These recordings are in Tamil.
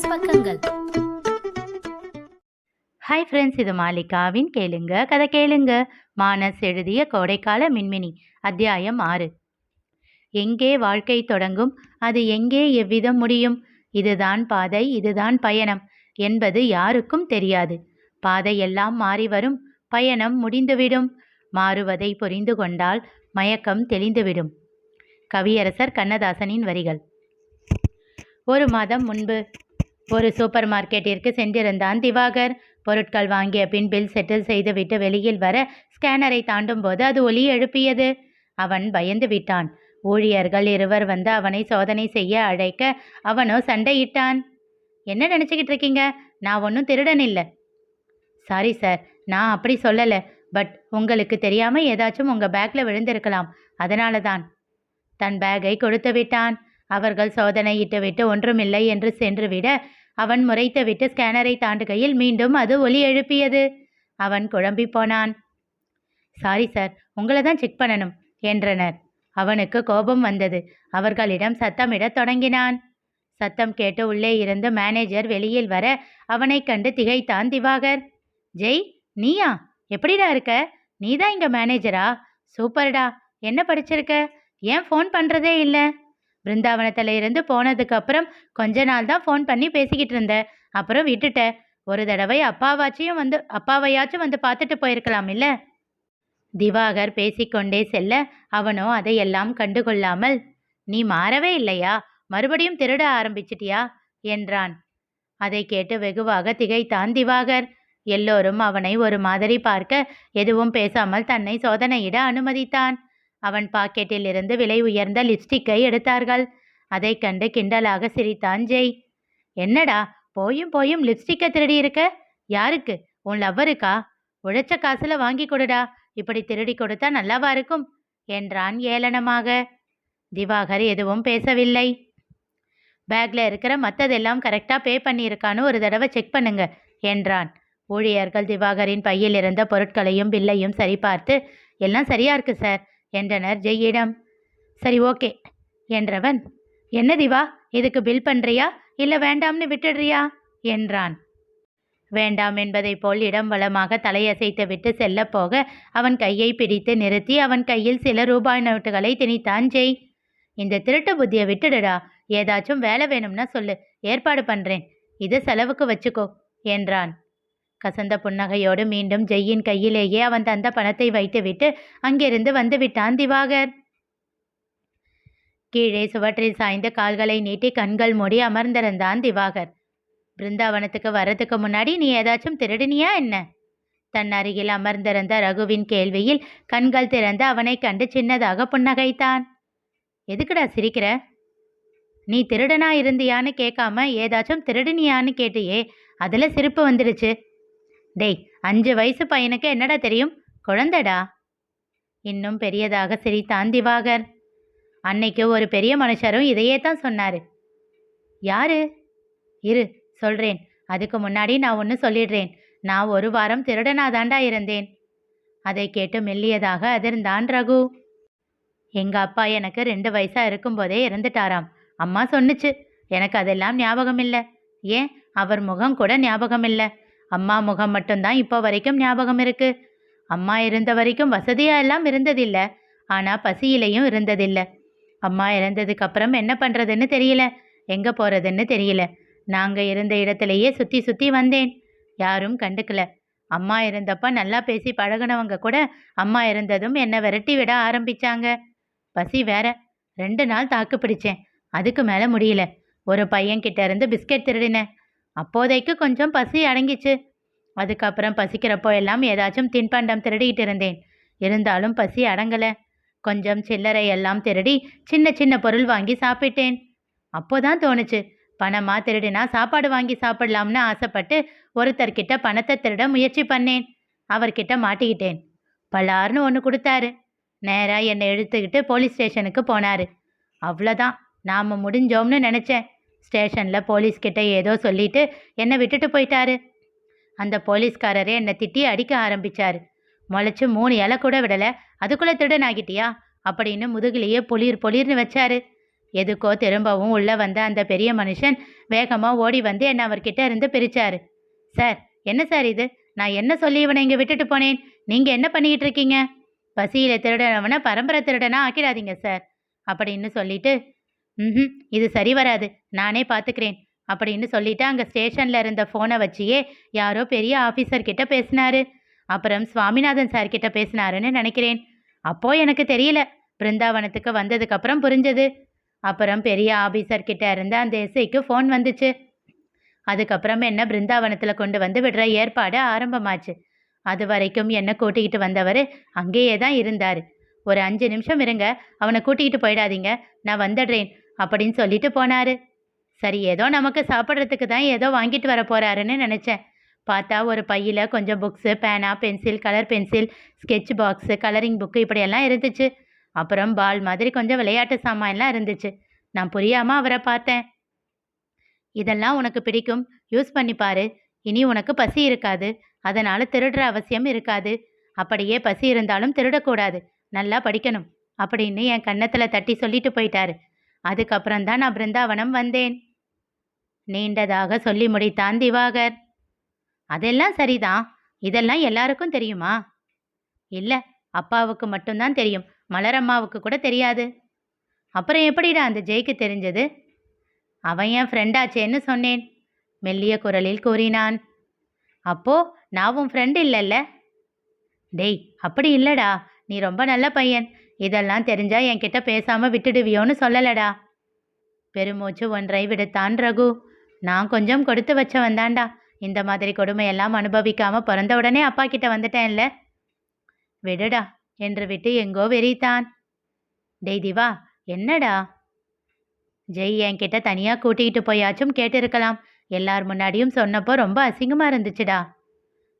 மானஸ் பக்கங்கள். ஹாய் ஃப்ரெண்ட்ஸ் இது மாலிகாவின் கேளுங்க கதை கேளுங்க. மானஸ் எழுதிய கோடைக்கால மின்மினி அத்தியாயம் ஆறு. எங்கே வாழ்க்கை தொடங்கும்? அது எங்கே எவ்விதம் முடியும்? இதுதான் பாதை இதுதான் பயணம் என்பது யாருக்கும் தெரியாது. பாதையெல்லாம் மாறி வரும் பயணம் முடிந்துவிடும். மாறுவதை புரிந்து கொண்டால் மயக்கம் தெளிந்துவிடும். கவியரசர் கண்ணதாசனின் வரிகள். ஒரு மாதம் முன்பு ஒரு சூப்பர் மார்க்கெட்டிற்கு சென்றிருந்தான் திவாகர். பொருட்கள் வாங்கிய பின் பில் செட்டில் செய்துவிட்டு வெளியில் வர ஸ்கேனரை தாண்டும் போது அது ஒலி எழுப்பியது. அவன் பயந்து விட்டான். ஊழியர்கள் இருவர் வந்து அவனை சோதனை செய்ய அழைக்க அவனோ சண்டையிட்டான். என்ன நினச்சிக்கிட்டு இருக்கீங்க? நான் ஒன்றும் திருடன் இல்லை. சாரி சார் நான் அப்படி சொல்லலை. பட் உங்களுக்கு தெரியாமல் ஏதாச்சும் உங்கள் பேக்கில் விழுந்திருக்கலாம். அதனால தான் தன் பேக்கை கொடுத்து விட்டான். அவர்கள் சோதனையிட்டு விட்டு ஒன்றுமில்லை என்று சென்றுவிட அவன் முறைத்துவிட்டு ஸ்கேனரை தாண்டுகையில் மீண்டும் அது ஒலி எழுப்பியது. அவன் குழம்பி போனான். சாரி சார் உங்களை தான் செக் பண்ணணும் என்றனர். அவனுக்கு கோபம் வந்தது. அவர்களிடம் சத்தமிடத் தொடங்கினான். சத்தம் கேட்டு உள்ளே இருந்து மேனேஜர் வெளியில் வர அவனைக் கண்டு திகைத்தான் திவாகர். ஜெய் நீயா? எப்படிடா இருக்க? நீதான் இங்க மேனேஜரா சூப்பர்டா. என்ன படிச்சிருக்க? ஏன் ஃபோன் பண்றதே இல்லை? பிருந்தாவனத்தில் இருந்து போனதுக்கு அப்புறம் கொஞ்ச நாள் தான் ஃபோன் பண்ணி பேசிக்கிட்டு இருந்தேன். அப்புறம் விட்டுட்டேன். ஒரு தடவை அப்பாவாச்சியும் வந்து அப்பாவையாச்சும் வந்து பார்த்துட்டு போயிருக்கலாம் இல்லை? திவாகர் பேசிக்கொண்டே செல்ல அவனோ அதையெல்லாம் கண்டுகொள்ளாமல் நீ மாறவே இல்லையா? மறுபடியும் திருட ஆரம்பிச்சிட்டியா? என்றான். அதை கேட்டு வெகுவாக திகைத்தான் திவாகர். எல்லோரும் அவனை ஒரு மாதிரி பார்க்க எதுவும் பேசாமல் தன்னை சோதனையிட அனுமதித்தான். அவன் பாக்கெட்டில் இருந்து விலை உயர்ந்த லிப்ஸ்டிக்கை எடுத்தார்கள். அதைக் கண்டு கிண்டலாக சிரித்தான் ஜெய். என்னடா போயும் போயும் லிப்ஸ்டிக்கை திருடி இருக்க? யாருக்கு? உன் லவ்வருக்கா? உழைச்ச காசுல வாங்கி கொடுடா. இப்படி திருடி கொடுத்தா நல்லாவா இருக்கும்? என்றான் ஏளனமாக. திவாகர் எதுவும் பேசவில்லை. பேக்ல இருக்கிற மற்றதெல்லாம் கரெக்டா பே பண்ணியிருக்கான்னு ஒரு தடவை செக் பண்ணுங்க என்றான். ஊழியர்கள் திவாகரின் பையில் இருந்த பொருட்களையும் பில்லையும் சரிபார்த்து எல்லாம் சரியா இருக்கு சார். என்றனர் ஜெய்யிடம். சரி ஓகே என்றவன் என்ன திவா இதுக்கு பில் பண்றியா? இல்ல வேண்டாம்னு விட்டுடுறியா? என்றான். வேண்டாம் என்பதைப் போல் இடம் வளமாக தலையசைத்து விட்டு செல்ல போக அவன் கையை பிடித்து நிறுத்தி அவன் கையில் சில ரூபாய் நோட்டுகளை திணித்தான் ஜெய் இந்த திருட்டு புத்தியை விட்டுடுடா. ஏதாச்சும் வேலை வேணும்னா சொல்லு. ஏற்பாடு பண்றேன். இது செலவுக்கு வச்சுக்கோ என்றான். கசந்த புன்னகையோடு மீண்டும் ஜெய்யின் கையிலேயே அவன் தந்த பணத்தை வைத்துவிட்டு அங்கிருந்து வந்து விட்டான் திவாகர். கீழே சுவற்றில் சாய்ந்த கால்களை நீட்டி கண்கள் மூடி அமர்ந்திருந்தான் திவாகர். பிருந்தாவனத்துக்கு வர்றதுக்கு முன்னாடி நீ ஏதாச்சும் திருடினியா என்ன? தன் அருகில் அமர்ந்திருந்த ரகுவின் கேள்வியில் கண்கள் திறந்து அவனை கண்டு சின்னதாக புன்னகைத்தான். எதுக்குடா சிரிக்கிற? நீ திருடனா இருந்தியான்னு கேட்காம ஏதாச்சும் திருடினியான்னு கேட்டியே அதில் சிரிப்பு வந்துடுச்சு டேய் அஞ்சு வயசு பையனுக்கு என்னடா தெரியும்? குழந்தைடா. இன்னும் பெரியதாக சிரித்தான் திவாகர். அன்னைக்கு ஒரு பெரிய மனுஷரும் இதையே தான் சொன்னாரு. யாரு? இரு சொல்றேன். அதுக்கு முன்னாடி நான் ஒன்று சொல்லிடுறேன். நான் ஒரு வாரம் திருடனாதாண்டா இருந்தேன். அதை கேட்டு மெல்லியதாக அதிர்ந்தான் ரகு. எங்க அப்பா எனக்கு ரெண்டு வயசா இருக்கும்போதே இறந்துட்டாராம். அம்மா சொன்னுச்சு எனக்கு அதெல்லாம் ஞாபகம் இல்லை ஏன்? அவர் முகம் கூட ஞாபகம் இல்லை அம்மா முகம் மட்டும்தான் இப்போ வரைக்கும் ஞாபகம் இருக்கு. அம்மா இருந்த வரைக்கும் வசதியாக எல்லாம் இருந்ததில்ல. ஆனால் பசியிலையும் இருந்ததில்லை. அம்மா இறந்ததுக்கு அப்புறம் என்ன பண்ணுறதுன்னு தெரியல. எங்கே போகிறதுன்னு தெரியல. நாங்கள் இருந்த இடத்துலையே சுற்றி சுற்றி வந்தேன். யாரும் கண்டுக்கல. அம்மா இருந்தப்ப நல்லா பேசி பழகுனவங்க கூட அம்மா இருந்ததும் என்னை விரட்டி விட ஆரம்பிச்சாங்க. பசி வேற. ரெண்டு நாள் தாக்கு பிடிச்சேன். அதுக்கு மேலே முடியல. ஒரு பையன்கிட்ட இருந்து பிஸ்கெட் திருடினேன். அப்போதைக்கு கொஞ்சம் பசி அடங்கிச்சு. அதுக்கப்புறம் பசிக்கிறப்போ எல்லாம் ஏதாச்சும் தின்பண்டம் திருடிட்டு இருந்தேன். இருந்தாலும் பசி அடங்கலை. கொஞ்சம் சில்லறை எல்லாம் திருடி சின்ன சின்ன பொருள் வாங்கி சாப்பிட்டேன். அப்போதான் தோணுச்சு பணமா திருடினா சாப்பாடு வாங்கி சாப்பிடலாம்னு ஆசைப்பட்டு ஒருத்தர்கிட்ட பணத்தை திருட முயற்சி பண்ணேன். அவர்கிட்ட மாட்டிக்கிட்டேன். பலார்னு ஒன்று கொடுத்தாரு. நேராக என்னை எடுத்துக்கிட்டு போலீஸ் ஸ்டேஷனுக்கு போனார். அவ்வளோதான் நாம் முடிஞ்சோம்னு நினச்சேன். ஸ்டேஷனில் போலீஸ்கிட்ட ஏதோ சொல்லிட்டு என்னை விட்டுட்டு போயிட்டாரு. அந்த போலீஸ்காரரே என்னை திட்டி அடிக்க ஆரம்பிச்சார். முளைச்சு மூணு இலை கூட விடலை. அதுக்குள்ளே திருடன் ஆகிட்டியா? அப்படின்னு முதுகிலேயே பொளிர் பொளிர்னு வச்சாரு. எதுக்கோ திரும்பவும் உள்ளே வந்த அந்த பெரிய மனுஷன் வேகமாக ஓடி வந்து என்னை அவர்கிட்ட இருந்து பிரித்தார் சார் என்ன சார் இது? நான் என்ன சொல்லி இவனை இங்கே விட்டுட்டு போனேன்? நீங்கள் என்ன பண்ணிக்கிட்டு இருக்கீங்க? பசியில் திருடனவனை பரம்பரை திருடனா ஆக்கிடாதீங்க சார். அப்படின்னு சொல்லிட்டு ம் இது சரி வராது. நானே பார்த்துக்கிறேன் அப்படின்னு சொல்லிட்டு அங்கே ஸ்டேஷனில் இருந்த ஃபோனை வச்சியே யாரோ பெரிய ஆஃபீஸர் கிட்ட பேசினாரு. அப்புறம் சுவாமிநாதன் சார் கிட்ட பேசினாருன்னு நினைக்கிறேன். அப்போ எனக்கு தெரியல. பிருந்தாவனத்துக்கு வந்ததுக்கப்புறம் புரிஞ்சது. அப்புறம் பெரிய ஆஃபீஸர் கிட்ட இருந்து அந்த எஸ்ஐக்கு ஃபோன் வந்துச்சு. அதுக்கப்புறம் என்ன பிருந்தாவனத்தில் கொண்டு வந்து விடுற ஏற்பாடு ஆரம்பமாச்சு. அது வரைக்கும் என்ன கூட்டிக்கிட்டு வந்தவர் அங்கேயே தான் இருந்தார். ஒரு அஞ்சு நிமிஷம் இருங்க. அவனை கூட்டிகிட்டு போயிடாதீங்க. நான் வந்துடுறேன் அப்படின்னு சொல்லிட்டு போனாரு. சரி ஏதோ நமக்கு சாப்பிட்றதுக்கு தான் ஏதோ வாங்கிட்டு வர போகிறாருன்னு நினச்சேன். பார்த்தா ஒரு பையில் கொஞ்சம் புக்ஸு பேனா pencil colour pencil sketch box colouring book இப்படியெல்லாம் இருந்துச்சு. அப்புறம் பால் மாதிரி கொஞ்சம் விளையாட்டு சாமான்லாம் இருந்துச்சு. நான் புரியாமல் அவரை பார்த்தேன். இதெல்லாம் உனக்கு பிடிக்கும். யூஸ் பண்ணி இனி உனக்கு பசி இருக்காது. அதனால் திருடுற அவசியம் இருக்காது. அப்படியே பசி இருந்தாலும் திருடக்கூடாது. நல்லா படிக்கணும். அப்படின்னு என் கன்னத்தில் தட்டி சொல்லிட்டு போயிட்டாரு. அதுக்கப்புறம் தான் நான் பிருந்தாவனம் வந்தேன். நீண்டதாக சொல்லி முடித்தான் திவாகர். அதெல்லாம் சரிதான். இதெல்லாம் எல்லாருக்கும் தெரியுமா? இல்லை அப்பாவுக்கு மட்டும்தான் தெரியும். மலரம்மாவுக்கு கூட தெரியாது. அப்புறம் எப்படிடா அந்த ஜெய்க்கு தெரிஞ்சது? அவன் என் ஃப்ரெண்டாச்சேன்னு சொன்னேன் மெல்லிய குரலில் கூறினான். அப்போ நான் உன் ஃப்ரெண்டு இல்லைல்ல? டேய் அப்படி இல்லடா. நீ ரொம்ப நல்ல பையன். இதெல்லாம் தெரிஞ்சா என்கிட்ட பேசாம விட்டுடுவியோன்னு சொல்லலடா. பெருமூச்சு ஒன்றை விடுத்தான் ரகு. நான் கொஞ்சம் கொடுத்து வச்ச வந்தான்டா இந்த மாதிரி கொடுமையெல்லாம் அனுபவிக்காம பிறந்த உடனே அப்பா கிட்ட வந்துட்டேன்ல. விடுடா என்று விட்டு எங்கோ வெறித்தான் டெய் திவா என்னடா? ஜெய் என்கிட்ட தனியா கூட்டிகிட்டு போயாச்சும் கேட்டிருக்கலாம். எல்லார் முன்னாடியும் சொன்னப்போ ரொம்ப அசிங்கமா இருந்துச்சுடா.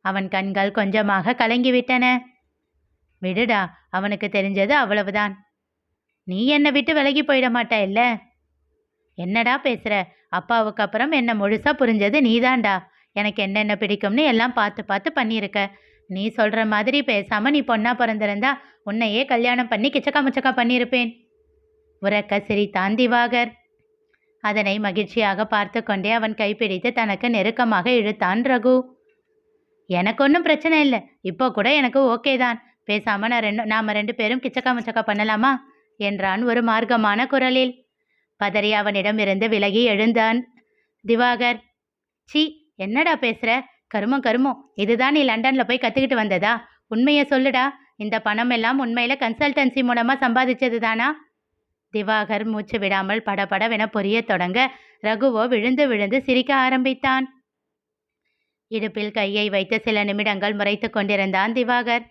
அவன் கண்கள் கொஞ்சமாக கலங்கி விட்டன விடுடா அவனுக்கு தெரிஞ்சது அவ்வளவுதான். நீ என்னை விட்டு விலகி போயிட மாட்டா இல்ல என்னடா பேசுற? அப்பாவுக்கு அப்புறம் என்னை முழுசாக புரிஞ்சது நீதான்டா. எனக்கு என்னென்ன பிடிக்கும்னு எல்லாம் பார்த்து பார்த்து பண்ணியிருக்க. நீ சொல்கிற மாதிரி பேசாமல் நீ பொண்ணாக பிறந்திருந்தா உன்னையே கல்யாணம் பண்ணி கிச்சக்கா முச்சக்கா பண்ணியிருப்பேன். உறக்க சிரித்தான் திவாகர் அதனை மகிழ்ச்சியாக பார்த்து கொண்டே அவன் கைப்பிடித்து தனக்கு நெருக்கமாக இழுத்தான் ரகு. எனக்கு ஒன்றும் பிரச்சனை இல்லை. இப்போ கூட எனக்கு ஓகே தான். பேசாமல் நான் ரெண்டு நாம் ரெண்டு பேரும் கிச்சக்கா முச்சக்கா பண்ணலாமா? என்றான் ஒரு மார்க்கமான குரலில். பதறி அவனிடமிருந்து விலகி எழுந்தான். திவாகர் சி என்னடா பேசுற? கருமம் கருமம். இதுதான் நீ லண்டன்ல போய் கத்துக்கிட்டு வந்ததா? உண்மையை சொல்லுடா. இந்த பணம் எல்லாம் உண்மையில கன்சல்டன்சி மூலமா சம்பாதிச்சது தானா? திவாகர் மூச்சு விடாமல் படபடவென பொரியத் தொடங்க ரகுவோ விழுந்து விழுந்து சிரிக்க ஆரம்பித்தான். இடுப்பில் கையை வைத்து சில நிமிடங்கள் முறைத்து கொண்டிருந்தான் திவாகர்.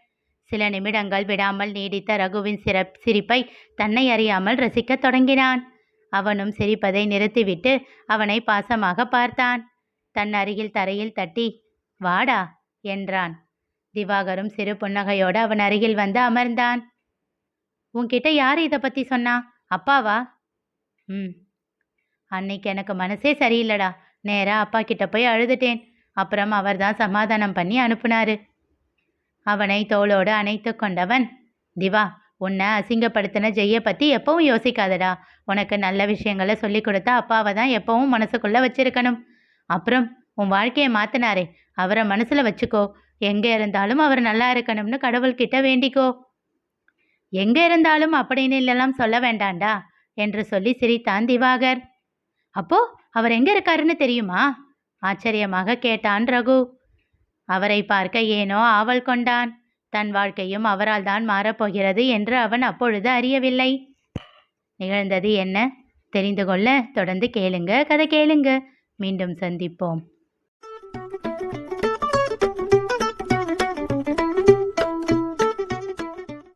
சில நிமிடங்கள் விடாமல் நீடித்த ரகுவின் சிறப் சிரிப்பை தன்னை அறியாமல் ரசிக்கத் தொடங்கினான். அவனும் சிரிப்பதை நிறுத்திவிட்டு அவனை பாசமாக பார்த்தான். தன் அருகில் தரையில் தட்டி வாடா என்றான். திவாகரும் சிறு புன்னகையோடு அவன் அருகில் வந்து அமர்ந்தான். உன்கிட்ட யார் இதை பற்றி சொன்னா? அப்பாவா? ம். அன்னைக்கு எனக்கு மனசே சரியில்லடா. நேராக அப்பா கிட்ட போய் அழுதுட்டேன். அப்புறம் அவர்தான் சமாதானம் பண்ணி அனுப்புனாரு. அவனை தோளோடு அணைத்து கொண்டவன் திவா உன்னை அசிங்கப்படுத்தின ஜெய்யை பற்றி எப்பவும் யோசிக்காதடா. உனக்கு நல்ல விஷயங்களை சொல்லி கொடுத்தா அப்பாவை தான் எப்பவும் மனசுக்குள்ளே வச்சிருக்கணும். அப்புறம் உன் வாழ்க்கையை மாற்றினாரே அவரை மனசில் வச்சுக்கோ. எங்கே இருந்தாலும் அவர் நல்லா இருக்கணும்னு கடவுள்கிட்ட வேண்டிக்கோ. எங்கே இருந்தாலும் அப்படின்னு இல்லெல்லாம் சொல்ல வேண்டாண்டா என்று சொல்லி சிரித்தான் திவாகர். அப்போ அவர் எங்கே இருக்காருன்னு தெரியுமா? ஆச்சரியமாக கேட்டான் ரகு. அவரை பார்க்க ஏனோ ஆவல் கொண்டான். தன் வாழ்க்கையும் அவரால் தான் மாறப்போகிறது என்று அவன் அப்பொழுது அறியவில்லை. நிகழ்ந்தது என்ன? தெரிந்து கொள்ள தொடர்ந்து கேளுங்க. கதை கேளுங்க. மீண்டும் சந்திப்போம்.